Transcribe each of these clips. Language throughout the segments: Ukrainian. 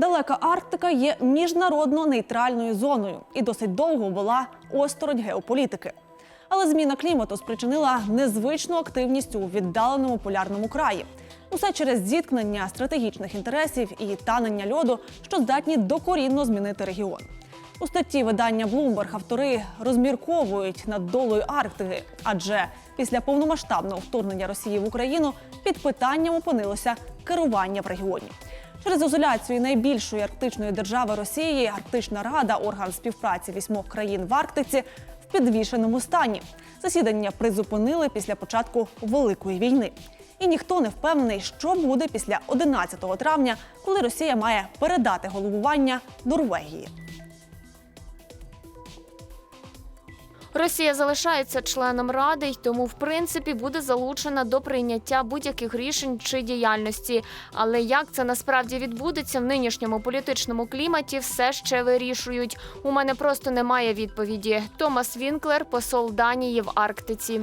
Далека Арктика є міжнародно нейтральною зоною і досить довго була осторонь геополітики. Але зміна клімату спричинила незвичну активність у віддаленому полярному краї. Усе через зіткнення стратегічних інтересів і танення льоду, що здатні докорінно змінити регіон. У статті видання Bloomberg автори розмірковують над долою Арктики, адже після повномасштабного вторгнення Росії в Україну під питанням опинилося керування в регіоні. Через ізоляцію найбільшої арктичної держави Росії Арктична Рада, орган співпраці вісьмох країн в Арктиці, в підвішеному стані. Засідання призупинили після початку Великої війни. І ніхто не впевнений, що буде після 11 травня, коли Росія має передати головування Норвегії. Росія залишається членом ради й тому, в принципі, буде залучена до прийняття будь-яких рішень чи діяльності. Але як це насправді відбудеться в нинішньому політичному кліматі, все ще вирішують. У мене просто немає відповіді. Томас Вінклер, посол Данії в Арктиці.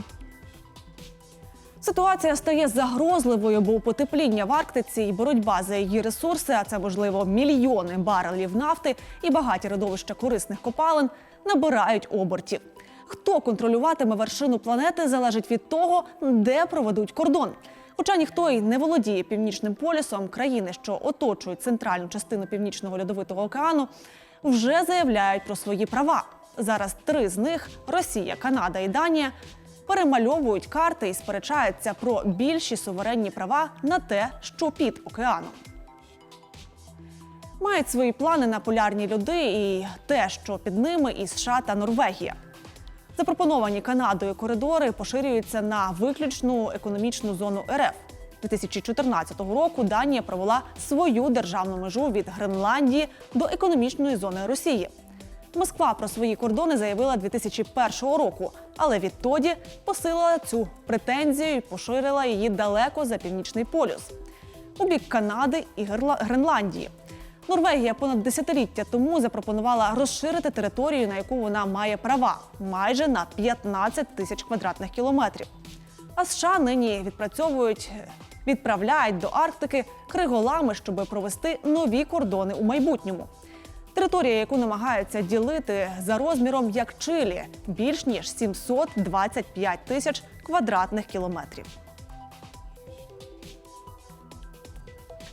Ситуація стає загрозливою, бо потепління в Арктиці і боротьба за її ресурси, а це можливо мільйони барелів нафти і багаті родовища корисних копалин, набирають обертів. Хто контролюватиме вершину планети, залежить від того, де проведуть кордон. Хоча ніхто й не володіє північним полюсом, країни, що оточують центральну частину північного льодовитого океану, вже заявляють про свої права. Зараз три з них Росія, Канада і Данія перемальовують карти і сперечаються про більші суверенні права на те, що під океаном. Мають свої плани на полярні льоди і те, що під ними і США та Норвегія. Запропоновані Канадою коридори поширюються на виключну економічну зону РФ. 2014 року Данія провела свою державну межу від Гренландії до економічної зони Росії. Москва про свої кордони заявила 2001 року, але відтоді посилила цю претензію і поширила її далеко за північний полюс у бік Канади і Гренландії. Норвегія понад десятиліття тому запропонувала розширити територію, на яку вона має права, майже на 15 тисяч квадратних кілометрів. А США нині відпрацьовують, відправляють до Арктики криголами, щоб провести нові кордони у майбутньому. Територія, яку намагаються ділити за розміром як Чилі, більш ніж 725 тисяч квадратних кілометрів.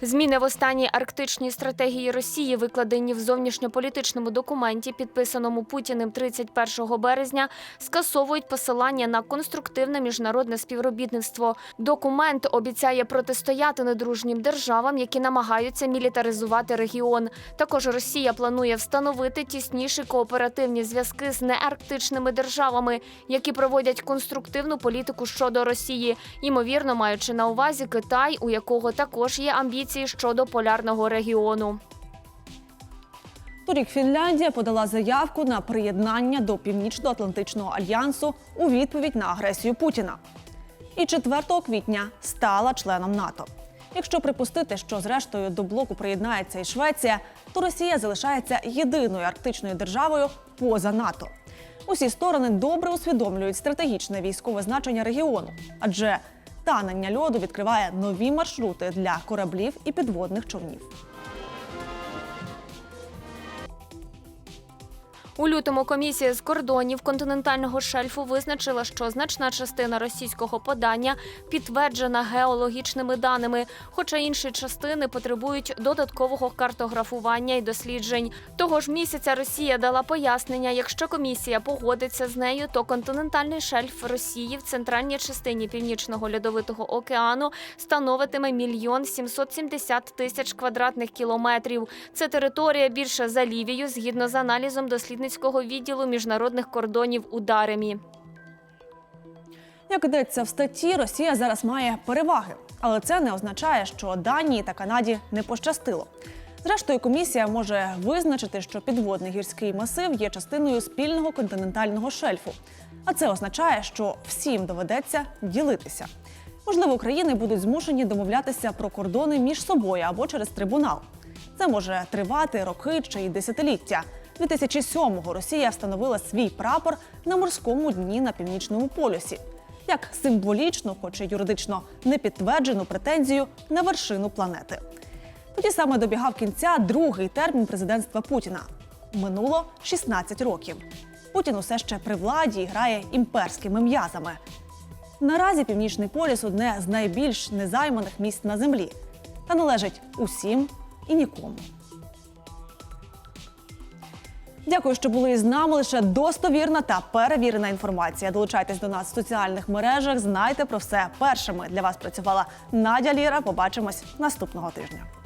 Зміни в останній арктичній стратегії Росії, викладені в зовнішньополітичному документі, підписаному Путіним 31 березня, скасовують посилання на конструктивне міжнародне співробітництво. Документ обіцяє протистояти недружнім державам, які намагаються мілітаризувати регіон. Також Росія планує встановити тісніші кооперативні зв'язки з неарктичними державами, які проводять конструктивну політику щодо Росії, ймовірно маючи на увазі Китай, у якого також є амбіції щодо полярного регіону. Торік Фінляндія подала заявку на приєднання до Північно-Атлантичного альянсу у відповідь на агресію Путіна. І 4 квітня стала членом НАТО. Якщо припустити, що зрештою до блоку приєднається і Швеція, то Росія залишається єдиною арктичною державою поза НАТО. Усі сторони добре усвідомлюють стратегічне військове значення регіону, адже танення льоду відкриває нові маршрути для кораблів і підводних човнів. У лютому комісія з кордонів континентального шельфу визначила, що значна частина російського подання підтверджена геологічними даними, хоча інші частини потребують додаткового картографування і досліджень. Того ж місяця Росія дала пояснення, якщо комісія погодиться з нею, то континентальний шельф Росії в центральній частині північного льодовитого океану становитиме мільйон 770 тисяч квадратних кілометрів. Це територія більше за Лівію, згідно з аналізом дослідницького відділу міжнародних кордонів у Даремі. Як йдеться в статті, Росія зараз має переваги, але це не означає, що Данії та Канаді не пощастило. Зрештою, комісія може визначити, що підводний гірський масив є частиною спільного континентального шельфу. А це означає, що всім доведеться ділитися. Можливо, країни будуть змушені домовлятися про кордони між собою або через трибунал. Це може тривати роки чи й десятиліття. 2007-го Росія встановила свій прапор на морському дні на північному полюсі як символічну, хоч і юридично не підтверджену претензію на вершину планети. Тоді саме добігав кінця другий термін президентства Путіна. Минуло 16 років. Путін усе ще при владі і грає імперськими м'язами. Наразі північний полюс одне з найбільш незайманих місць на землі та належить усім і нікому. Дякую, що були із нами. Лише достовірна та перевірена інформація. Долучайтесь до нас в соціальних мережах. Знайте про все першими. Для вас працювала Надя Ліра. Побачимось наступного тижня.